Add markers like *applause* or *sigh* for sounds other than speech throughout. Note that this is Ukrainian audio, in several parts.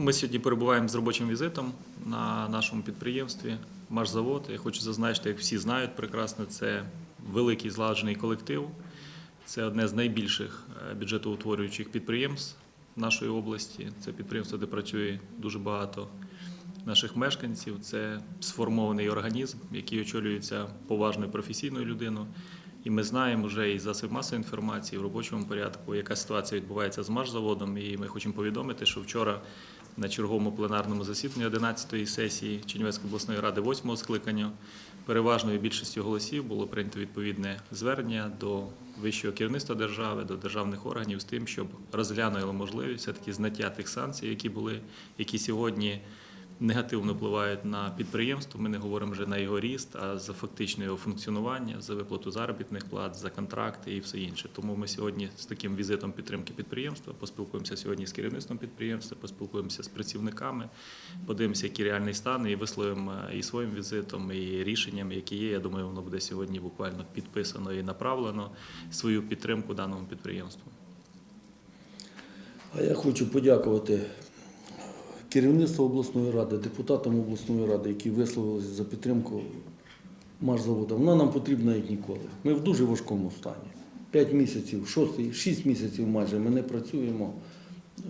Ми сьогодні перебуваємо з робочим візитом на нашому підприємстві Машзавод. Я хочу зазначити, як всі знають прекрасно, це великий злагоджений колектив. Це одне з найбільших е, бюджетоутворюючих підприємств нашої області. Це підприємство, де працює дуже багато наших мешканців. Це сформований організм, який очолюється поважною професійною людиною. І ми знаємо вже із засобів масової інформації в робочому порядку, яка ситуація відбувається з Машзаводом. І ми хочемо повідомити, що вчора на черговому пленарному засіданні 11-ї сесії Чернівецької обласної ради 8-го скликання. Переважною більшістю голосів було прийнято відповідне звернення до вищого керівництва держави, до державних органів з тим, щоб розглянули можливість все-таки зняття тих санкцій, які були, які сьогодні негативно впливають на підприємство. Ми не говоримо вже на його ріст, а за фактичне його функціонування, за виплату заробітних плат, за контракти і все інше. Тому ми сьогодні з таким візитом підтримки підприємства поспілкуємося сьогодні з керівництвом підприємства, поспілкуємося з працівниками, подивимося, який реальний стан, і висловимо і своїм візитом, і рішенням, які є. Я думаю, воно буде сьогодні буквально підписано і направлено свою підтримку даному підприємству. А я хочу подякувати керівництву обласної ради, депутатам обласної ради, які висловилися за підтримку Машзавода. Вона нам потрібна як ніколи. Ми в дуже важкому стані. П'ять місяців, шостий, шість місяців майже ми не працюємо. Е,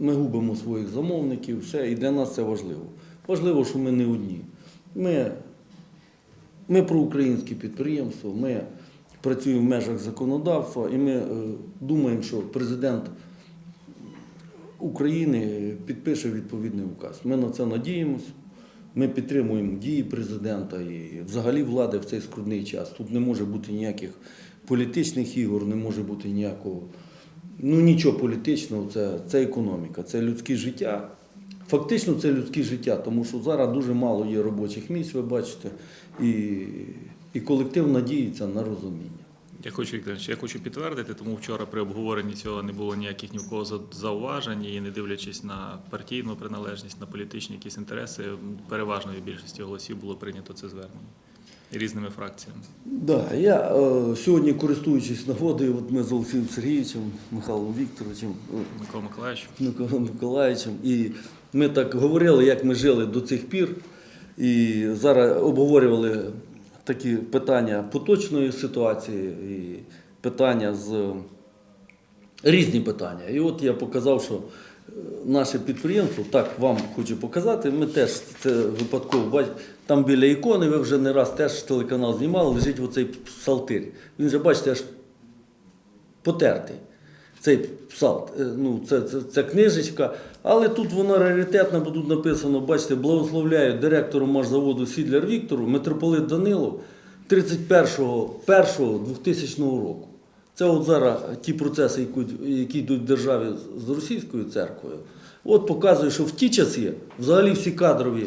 Ми губимо своїх замовників, все, і для нас це важливо. Важливо, що ми не одні. Ми, ми проукраїнське підприємство, ми працюємо в межах законодавства, і ми е, думаємо, що президент України підпише відповідний указ. Ми на це надіємося. Ми підтримуємо дії президента і взагалі влади в цей скрутний час. Тут не може бути ніяких політичних ігор, не може бути ніякого, ну нічого політичного. Це, це економіка, це людське життя. Фактично це людське життя, тому що зараз дуже мало є робочих місць, ви бачите, і, і колектив надіється на розуміння. Я хочу Віктор, я хочу підтвердити, тому вчора при обговоренні цього не було ніяких ні в кого зауважень, і не дивлячись на партійну приналежність, на політичні якісь інтереси, переважною більшістю голосів було прийнято це звернення різними фракціями. Да, я е, сьогодні, користуючись нагодою, от ми з Олексієм Сергійовичем, Михайлом Вікторовичем, е, Микола Миколаївич. Миколою Миколаївичем, і ми так говорили, як ми жили до цих пір. І зараз обговорювали такі питання поточної ситуації і питання з різні питання. І от я показав, що е, наше підприємство, так вам хочу показати, ми теж це випадково бачите, там біля ікони, ви вже не раз теж телеканал знімали, лежить оцей псалтир. Він же, бачите, аж потертий. Цей псалт, е, ну, це, це, це книжечка, але тут вона раритетна, бо написано, бачите, благословляю директору машзаводу Сідляр Віктору, митрополит Данилов 31.01.2000 року. Це от зараз ті процеси, які- які йдуть в державі з російською церквою. От показує, що в ті часи взагалі всі кадрові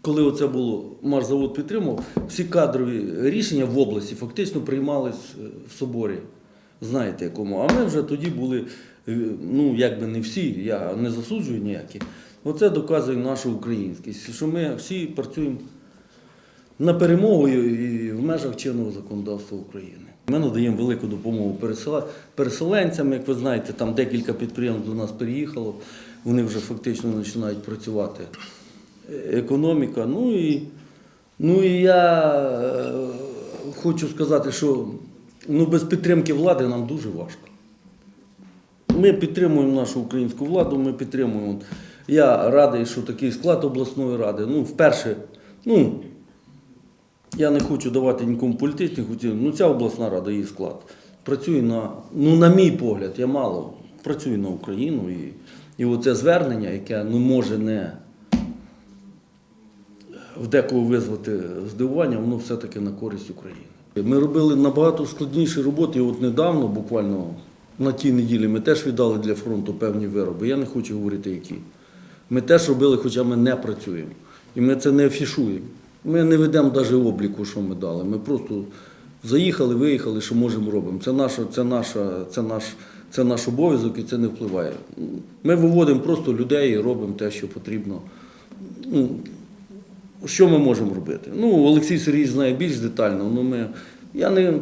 коли оце було, Марзавод підтримав, всі кадрові рішення в області фактично приймались е, в соборі. Знаєте якому. А ми вже тоді були, е, ну якби не всі, я не засуджую ніякі. Оце доказує нашу українськість, що ми всі працюємо на перемогу і в межах чинного законодавства України. Ми надаємо велику допомогу переселенцям. Як ви знаєте, там декілька підприємств до нас переїхало, вони вже фактично починають працювати економіка. Ну і, ну і я е, хочу сказати, що ну, без підтримки влади нам дуже важко. Ми підтримуємо нашу українську владу, ми підтримуємо. Я радий, що такий склад обласної ради. Ну, вперше, ну, я не хочу давати нікому політичних оцінок, ну ця обласна рада, її склад. Працює на, ну, на мій погляд, я мало працюю на Україну. І, і оце звернення, яке ну, може не в декого визвати здивування, воно все-таки на користь України. Ми робили набагато складніші роботи. І от недавно, буквально на тій неділі, ми теж віддали для фронту певні вироби. Я не хочу говорити, які. Ми теж робили, хоча ми не працюємо. І ми це не афішуємо. Ми не ведемо навіть обліку, що ми дали. Ми просто заїхали, виїхали, що можемо робимо. Це, наша, це, наша, це, наш, це наш обов'язок і це не впливає. Ми виводимо просто людей і робимо те, що потрібно. Що ми можемо робити? Ну, Олексій Сергійович знає більш детально, але ми, я не,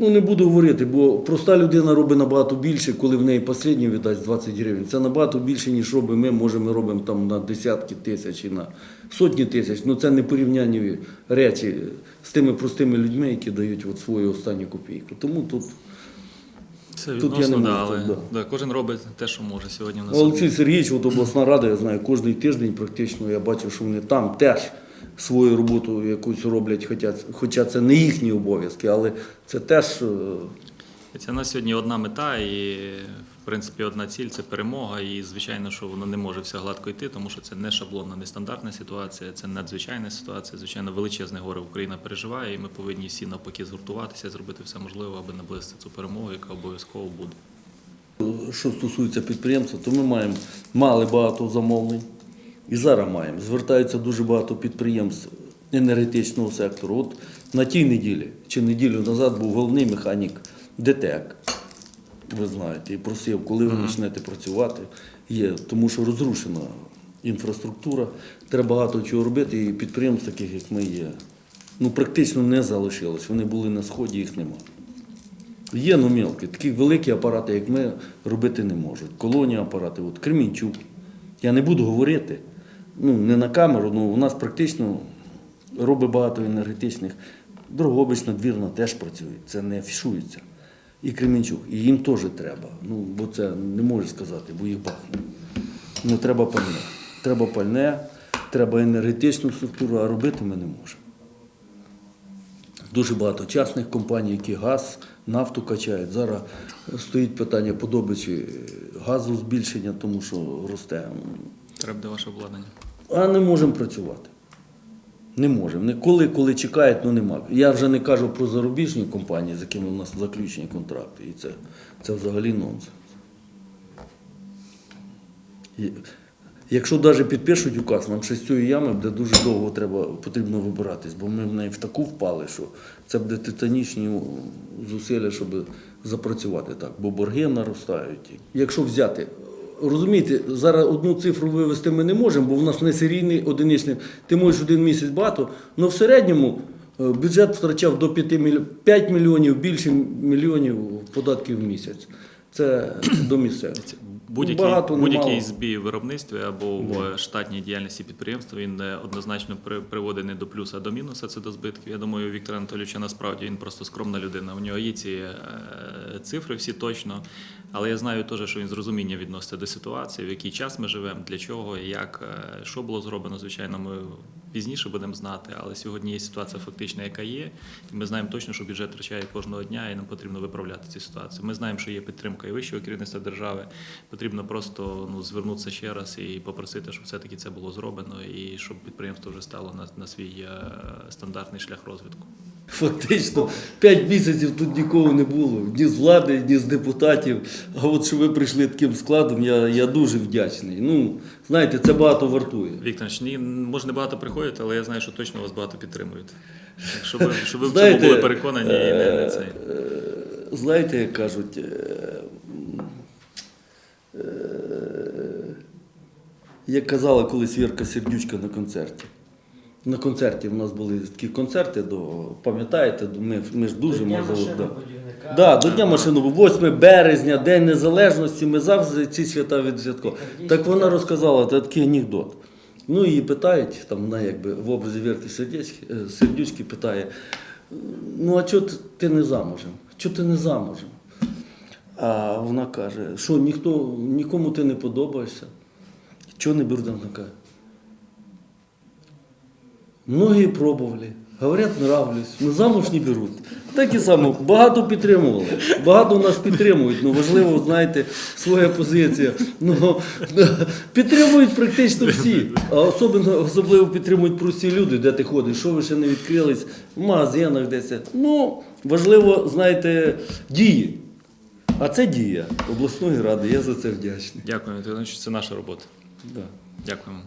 Ну не буду говорити, бо проста людина робить набагато більше, коли в неї останнє віддасть 20 гривень. Це набагато більше, ніж робимо ми. Може, ми робимо там на десятки тисяч і на сотні тисяч. Ну це не порівнянні речі з тими простими людьми, які дають от свою останню копійку. Тому тут Це Тут я не да, можу, але тут, да. да, кожен робить те, що може сьогодні. На Олексій. Сергійович, от обласна рада, я знаю, кожен тиждень практично я бачив, що вони там теж свою роботу якусь роблять, хоча, хоча це не їхні обов'язки, але це теж. Це на сьогодні одна мета і, в принципі, одна ціль це перемога. І, звичайно, що воно не може все гладко йти, тому що це не шаблонна, не стандартна ситуація, це надзвичайна ситуація. Звичайно, величезне горе Україна переживає, і ми повинні всі навпаки згуртуватися, зробити все можливе, аби наблизити цю перемогу, яка обов'язково буде. Що стосується підприємства, то ми маємо мали багато замовлень і зараз маємо. Звертаються дуже багато підприємств енергетичного сектору. От на тій неділі чи неділю назад був головний механік ДТЕК. Ви знаєте, і просив, коли ви почнете працювати, є, тому що розрушена інфраструктура, треба багато чого робити, і підприємств таких, як ми є, ну практично не залишилось. Вони були на сході, їх немає. Є ну мелкі, такі великі апарати, як ми, робити не можуть. Колонії апарати, от Кремінчук. Я не буду говорити, ну не на камеру, але у нас практично робить багато енергетичних. Дрогобич надвірна теж працює, це не афішується. І Кремінчук, і їм теж треба. Ну, бо це не можу сказати, бо їх бахне. Ну, треба пальне. Треба пальне, треба енергетичну структуру, а робити ми не можемо. Дуже багато частних компаній, які газ, нафту качають. Зараз стоїть питання подобичі газу збільшення, тому що росте. Треба де ваше обладнання. А не можемо працювати. Не можемо. Коли, коли чекають, ну нема. Я вже не кажу про зарубіжні компанії, з якими у нас заключені контракти. І це, це взагалі нонсенс. І Якщо навіть підпишуть указ, нам ще з цієї ями буде дуже довго треба, потрібно вибиратись, бо ми в неї в таку впали, що це буде титанічні зусилля, щоб запрацювати так, бо борги наростають. Якщо взяти, розумієте, зараз одну цифру вивести ми не можемо, бо в нас не серійний одиничний. Ти можеш один місяць багато, але в середньому е, бюджет втрачав до 5, мільйонів, 5 мільйонів більше мільйонів податків в місяць. Це *clears throat* до місцевих. Будь-який, будь-який збій у виробництві або в штатній діяльності підприємства він е, однозначно при- приводить не до плюса, а до мінуса. Це до збитків. Я думаю, Віктор Анатолійовича насправді він просто скромна людина. У нього є ці е, цифри всі точно. Але я знаю теж, що він з розумінням відноситься до ситуації, в який час ми живемо, для чого, як, е, що було зроблено. Звичайно, ми пізніше будемо знати. Але сьогодні є ситуація фактична, яка є. І ми знаємо точно, що бюджет втрачає кожного дня, і нам потрібно виправляти цю ситуацію. Ми знаємо, що є підтримка і вищого керівництва держави. Потрібно просто ну, звернутися ще раз і попросити, щоб все-таки це було зроблено, і щоб підприємство вже стало на, на свій е, стандартний шлях розвитку. Фактично, 5 місяців тут нікого не було, ні з влади, ні з депутатів. А от що ви прийшли таким складом, я, я дуже вдячний. Ну, знаєте, це багато вартує. Віктор, ні, може не багато приходять, але я знаю, що точно вас багато підтримують. Щоб ви, *laughs* щоб ви в цьому були переконані і не, не цей. Е, Знаєте, як кажуть, е, е, як казала колись Вірка Сердючка на концерті. На концерті в нас були такі концерти, до, пам'ятаєте, ми, ми ж дуже мазали. Да. Да, до Дня машинобу, 8 березня, День Незалежності, ми завжди ці свята відсвятково. Так вона розказала такий анекдот. Ну її питають, там вона якби в образі Вірки Сердючки, е, питає: ну а чого ти- ти не замужем? Чого ти не замужем? А вона каже, що ніхто, нікому ти не подобаєшся. Чого не беруть? Вона каже, Многие пробовали, говорят, нравлюсь, но замуж не беруть. Так і само, багато підтримували. Багато нас підтримують, ну важливо, знаєте, своя позиція. Ну, підтримують практично всі. А особливо, особливо підтримують прості люди, де ти ходиш, що ви ще не відкрились, в магазинах десь. Ну, важливо, знаєте, дії. А це дія обласної ради, я за це вдячний. Дякую, це наша робота. Да. Дякуємо.